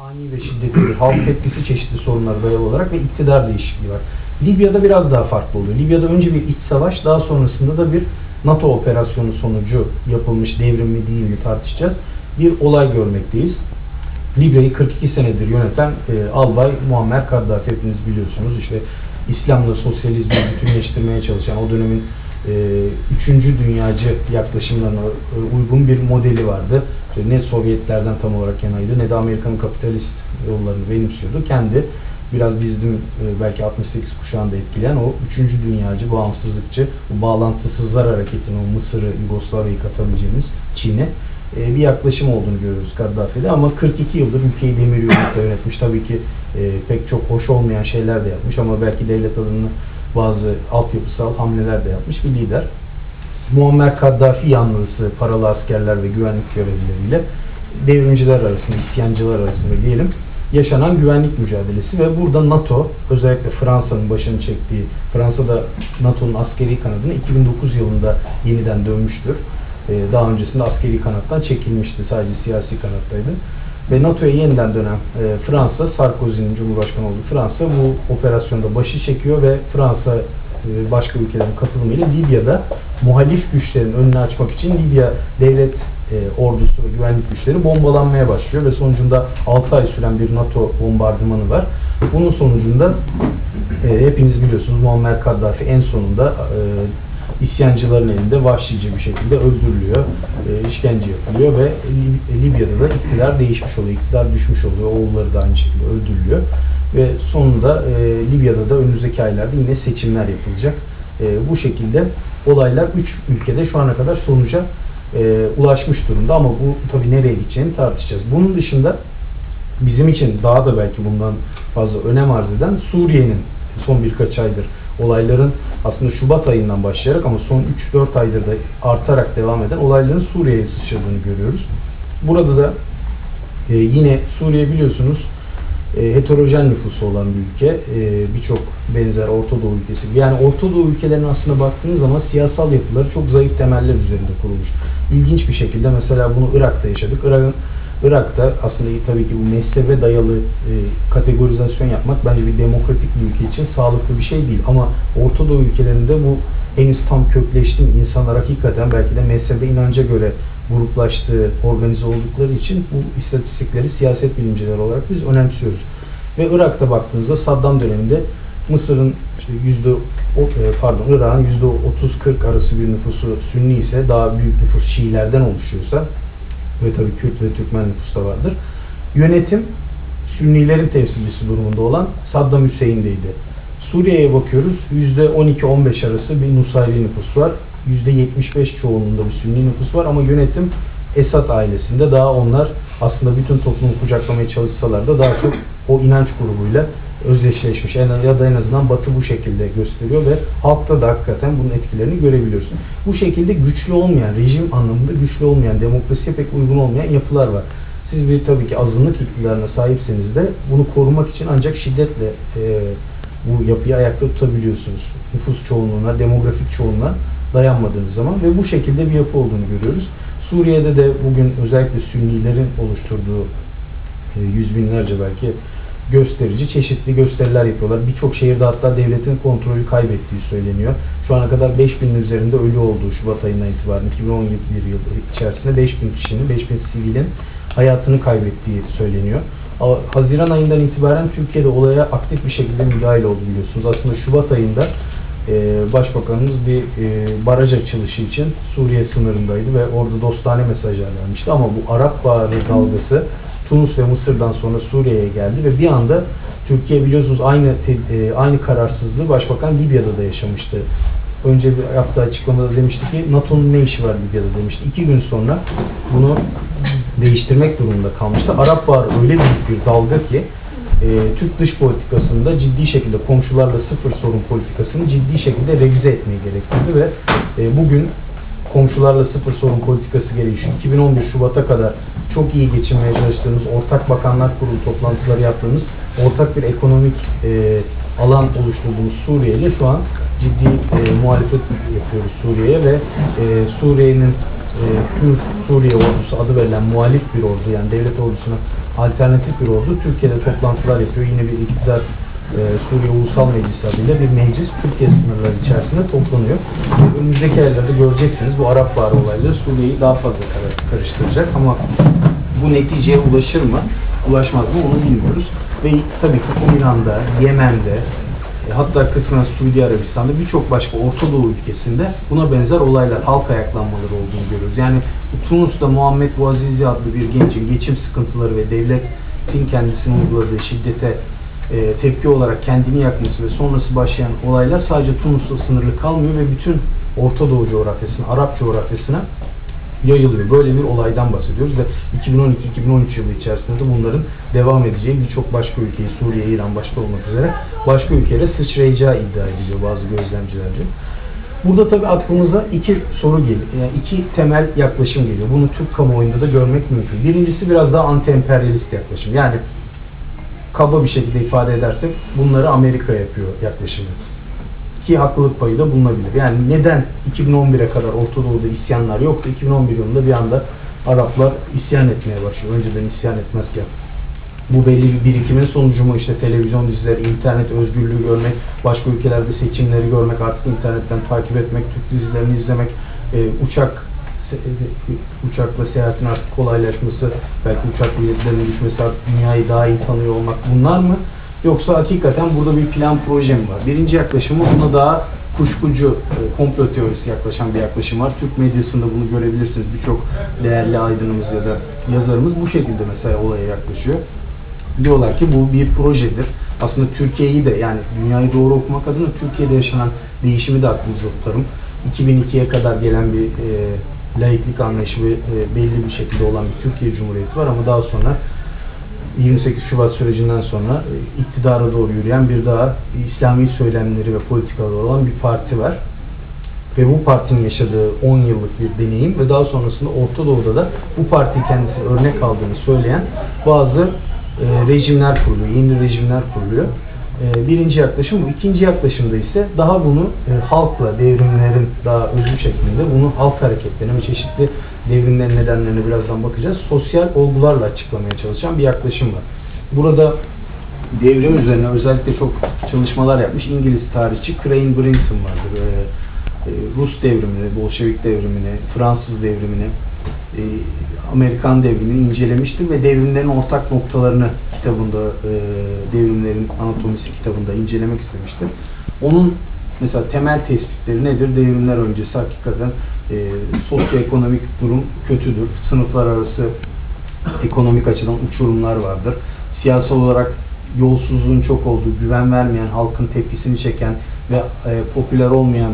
Ani ve şiddetli bir halk tepkisi çeşitli sorunlara dayalı olarak ve iktidar değişikliği var. Libya'da biraz daha farklı oluyor. Libya'da önce bir iç savaş, daha sonrasında da bir NATO operasyonu sonucu yapılmış devrim mi değil mi tartışacağız. Bir olay görmekteyiz. Libya'yı 42 senedir yöneten e, Albay Muammer Kaddafi hepiniz biliyorsunuz. İşte İslam'la sosyalizmi bütünleştirmeye çalışan o dönemin e, üçüncü dünyacı yaklaşımlarına e, uygun bir modeli vardı. Ne Sovyetlerden tam olarak yanaydı ne de Amerika'nın kapitalist yollarını benimsiyordu. Kendi biraz bizim e, belki 68 kuşağında etkileyen o üçüncü dünyacı, bağımsızlıkçı, bu bağlantısızlar hareketini, o Mısır'ı, Yugoslavya'yı katabileceğimiz Çin'e e, bir yaklaşım olduğunu görüyoruz Kaddafi'de ama 42 yıldır ülkeyi demir yumrukla yönetmiş. Tabii ki e, pek çok hoş olmayan şeyler de yapmış ama belki devlet adına bazı altyapısal hamleler de yapmış bir lider. Muammer Kaddafi yanlısı paralı askerler ve güvenlik görevlileriyle devrimciler arasında, isyancılar arasında diyelim yaşanan güvenlik mücadelesi ve burada NATO özellikle Fransa'nın başını çektiği Fransa'da NATO'nun askeri kanadına 2009 yılında yeniden dönmüştür. Ee, Daha öncesinde askeri kanattan çekilmişti. Sadece siyasi kanattaydı. Ve NATO'ya yeniden dönen e, Fransa, Sarkozy'nin Cumhurbaşkanı olduğu Fransa bu operasyonda başı çekiyor ve Fransa e, başka ülkelerin katılımıyla Libya'da muhalif güçlerin önünü açmak için Libya devlet e, ordusu ve güvenlik güçleri bombalanmaya başlıyor ve sonucunda 6 ay süren bir NATO bombardımanı var. Bunun sonucunda e, hepiniz biliyorsunuz Muammer Kaddafi en sonunda e, isyancıların elinde vahşice bir şekilde öldürülüyor, e, işkence yapılıyor ve Lib- Libya'da da iktidar değişmiş oluyor, iktidar düşmüş oluyor, oğulları da aynı şekilde öldürülüyor ve sonunda e, Libya'da da önümüzdeki aylarda yine seçimler yapılacak. E, bu şekilde olaylar üç ülkede şu ana kadar sonuca e, ulaşmış durumda ama bu tabii nereye gideceğini tartışacağız. Bunun dışında bizim için daha da belki bundan fazla önem arz eden Suriye'nin son birkaç aydır olayların aslında Şubat ayından başlayarak ama son 3-4 aydır da artarak devam eden olayların Suriye'ye sıçradığını görüyoruz. Burada da e, yine Suriye biliyorsunuz e, heterojen nüfusu olan bir ülke. E, Birçok benzer Orta Doğu ülkesi. Yani Orta Doğu ülkelerine aslında baktığınız zaman siyasal yapıları çok zayıf temeller üzerinde kurulmuş. İlginç bir şekilde mesela bunu Irak'ta yaşadık. Irak'ın Irak'ta aslında tabii ki bu mezhebe dayalı e, kategorizasyon yapmak bence bir demokratik bir ülke için sağlıklı bir şey değil. Ama Orta Doğu ülkelerinde bu henüz tam kökleşti. mi? İnsanlar hakikaten belki de mezhebe inanca göre gruplaştığı, organize oldukları için bu istatistikleri siyaset bilimcileri olarak biz önemsiyoruz. Ve Irak'ta baktığınızda Saddam döneminde Mısır'ın işte yüzde e, pardon Irak'ın yüzde 30-40 arası bir nüfusu Sünni ise daha büyük nüfus Şiilerden oluşuyorsa ve tabii Kürt ve Türkmen nüfus da vardır. Yönetim Sünnilerin temsilcisi durumunda olan Saddam Hüseyin'deydi. Suriye'ye bakıyoruz. %12-15 arası bir Nusayri nüfus var. %75 çoğunluğunda bir Sünni nüfus var ama yönetim Esad ailesinde daha onlar aslında bütün toplumu kucaklamaya çalışsalar da daha çok o inanç grubuyla özdeşleşmiş. En, ya da en azından Batı bu şekilde gösteriyor ve halkta da hakikaten bunun etkilerini görebiliyorsun. Bu şekilde güçlü olmayan, rejim anlamında güçlü olmayan, demokrasiye pek uygun olmayan yapılar var. Siz bir tabii ki azınlık iktidarına sahipseniz de bunu korumak için ancak şiddetle e, bu yapıyı ayakta tutabiliyorsunuz. Nüfus çoğunluğuna, demografik çoğunluğuna dayanmadığınız zaman ve bu şekilde bir yapı olduğunu görüyoruz. Suriye'de de bugün özellikle Sünnilerin oluşturduğu e, yüz binlerce belki gösterici çeşitli gösteriler yapıyorlar. Birçok şehirde hatta devletin kontrolü kaybettiği söyleniyor. Şu ana kadar 5000'in üzerinde ölü olduğu Şubat ayından itibaren 2017 yılı içerisinde 5000 kişinin, 5000 sivilin hayatını kaybettiği söyleniyor. Haziran ayından itibaren Türkiye'de olaya aktif bir şekilde müdahale oldu biliyorsunuz. Aslında Şubat ayında e, Başbakanımız bir e, baraj açılışı için Suriye sınırındaydı ve orada dostane mesajlar vermişti. Ama bu Arap Baharı dalgası Tunus ve Mısır'dan sonra Suriye'ye geldi ve bir anda Türkiye biliyorsunuz aynı e, aynı kararsızlığı Başbakan Libya'da da yaşamıştı. Önce yaptığı açıklamada demişti ki NATO'nun ne işi var Libya'da demişti. İki gün sonra bunu değiştirmek durumunda kalmıştı. Arap Baharı öyle büyük bir dalga ki e, Türk dış politikasında ciddi şekilde komşularla sıfır sorun politikasını ciddi şekilde revize etmeyi gerektirdi ve e, bugün komşularla sıfır sorun politikası gereği şu 2011 Şubat'a kadar çok iyi geçinmeye çalıştığımız ortak bakanlar kurulu toplantıları yaptığımız ortak bir ekonomik e, alan oluşturduğumuz Suriye ile şu an ciddi e, muhalefet yapıyoruz Suriye'ye ve e, Suriye'nin e, Kürt Suriye ordusu adı verilen muhalif bir ordu yani devlet ordusuna alternatif bir ordu Türkiye'de toplantılar yapıyor. Yine bir iktidar e, Suriye Ulusal Meclisi adıyla bir meclis Türkiye sınırları içerisinde toplanıyor. Önümüzdeki aylarda göreceksiniz bu Arap Baharı olayları Suriye'yi daha fazla kar- karıştıracak ama bu neticeye ulaşır mı, ulaşmaz mı onu bilmiyoruz. Ve tabii ki İran'da, Yemen'de, e, hatta kısmen Suudi Arabistan'da birçok başka Orta Doğu ülkesinde buna benzer olaylar, halk ayaklanmaları olduğunu görüyoruz. Yani Tunus'ta Muhammed Bouazizi adlı bir gencin geçim sıkıntıları ve devletin kendisine uyguladığı şiddete e, tepki olarak kendini yakması ve sonrası başlayan olaylar sadece Tunus'la sınırlı kalmıyor ve bütün Orta Doğu coğrafyasına, Arap coğrafyasına yayılıyor. Böyle bir olaydan bahsediyoruz ve 2012-2013 yılı içerisinde de bunların devam edeceği birçok başka ülkeyi, Suriye, İran başta olmak üzere başka ülkelere sıçrayacağı iddia ediliyor bazı gözlemcilerce. Burada tabii aklımıza iki soru geliyor. Yani iki temel yaklaşım geliyor. Bunu Türk kamuoyunda da görmek mümkün. Birincisi biraz daha anti-emperyalist yaklaşım. Yani kaba bir şekilde ifade edersek bunları Amerika yapıyor yaklaşımı. Ki haklılık payı da bulunabilir. Yani neden 2011'e kadar Orta Doğu'da isyanlar yoktu? 2011 yılında bir anda Araplar isyan etmeye başlıyor. Önceden isyan etmezken. Bu belli bir birikimin sonucu mu? İşte televizyon dizileri, internet özgürlüğü görmek, başka ülkelerde seçimleri görmek, artık internetten takip etmek, Türk dizilerini izlemek, e, uçak uçakla seyahatin artık kolaylaşması, belki uçak biletlerinin düşmesi, artık dünyayı daha iyi tanıyor olmak bunlar mı? Yoksa hakikaten burada bir plan proje mi var? Birinci yaklaşımı buna daha kuşkucu, e, komplo teorisi yaklaşan bir yaklaşım var. Türk medyasında bunu görebilirsiniz. Birçok değerli aydınımız ya da yazarımız bu şekilde mesela olaya yaklaşıyor. Diyorlar ki bu bir projedir. Aslında Türkiye'yi de yani dünyayı doğru okumak adına Türkiye'de yaşanan değişimi de aklınızda tutarım. 2002'ye kadar gelen bir e, laiklik anlayışı ve e, belli bir şekilde olan bir Türkiye Cumhuriyeti var ama daha sonra 28 Şubat sürecinden sonra e, iktidara doğru yürüyen bir daha İslami söylemleri ve politikaları olan bir parti var. Ve bu partinin yaşadığı 10 yıllık bir deneyim ve daha sonrasında Orta Doğu'da da bu partiyi kendisi örnek aldığını söyleyen bazı e, rejimler kuruluyor, yeni rejimler kuruluyor. E, birinci yaklaşım bu. İkinci yaklaşımda ise daha bunu e, halkla, devrimlerin daha özgür şeklinde bunu halk hareketlerine çeşitli devrimlerin nedenlerine birazdan bakacağız. Sosyal olgularla açıklamaya çalışan bir yaklaşım var. Burada devrim üzerine özellikle çok çalışmalar yapmış İngiliz tarihçi Crane Brinton vardır. Ee, e, Rus devrimini, Bolşevik devrimini, Fransız devrimini, e, Amerikan devrimini incelemiştir ve devrimlerin ortak noktalarını kitabında, e, devrimlerin anatomisi kitabında incelemek istemiştir. Onun mesela temel tespitleri nedir? Devrimler öncesi hakikaten e, sosyoekonomik durum kötüdür. Sınıflar arası ekonomik açıdan uçurumlar vardır. Siyasal olarak yolsuzluğun çok olduğu, güven vermeyen, halkın tepkisini çeken ve e, popüler olmayan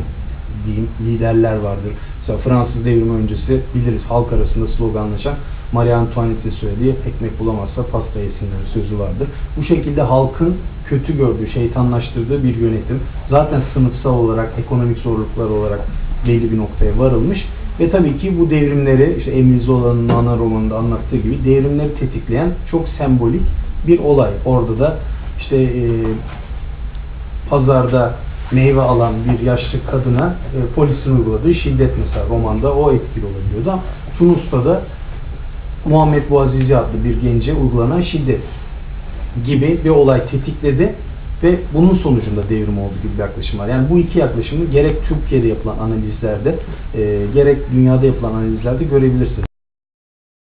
diyeyim liderler vardır. Mesela Fransız devrimi öncesi biliriz halk arasında sloganlaşan Marie Antoinette'in söylediği ekmek bulamazsa pasta yesinler sözü vardır. Bu şekilde halkın kötü gördüğü, şeytanlaştırdığı bir yönetim. Zaten sınıfsal olarak, ekonomik zorluklar olarak belli bir noktaya varılmış. Ve tabii ki bu devrimleri, işte Emil Zola'nın ana romanında anlattığı gibi devrimleri tetikleyen çok sembolik bir olay. Orada da işte e, pazarda meyve alan bir yaşlı kadına e, polisin uyguladığı şiddet mesela romanda o etkili olabiliyordu. Tunus'ta da Muhammed Bouazizi adlı bir gence uygulanan şiddet gibi bir olay tetikledi ve bunun sonucunda devrim oldu gibi bir yaklaşım var. Yani bu iki yaklaşımı gerek Türkiye'de yapılan analizlerde e, gerek dünyada yapılan analizlerde görebilirsiniz.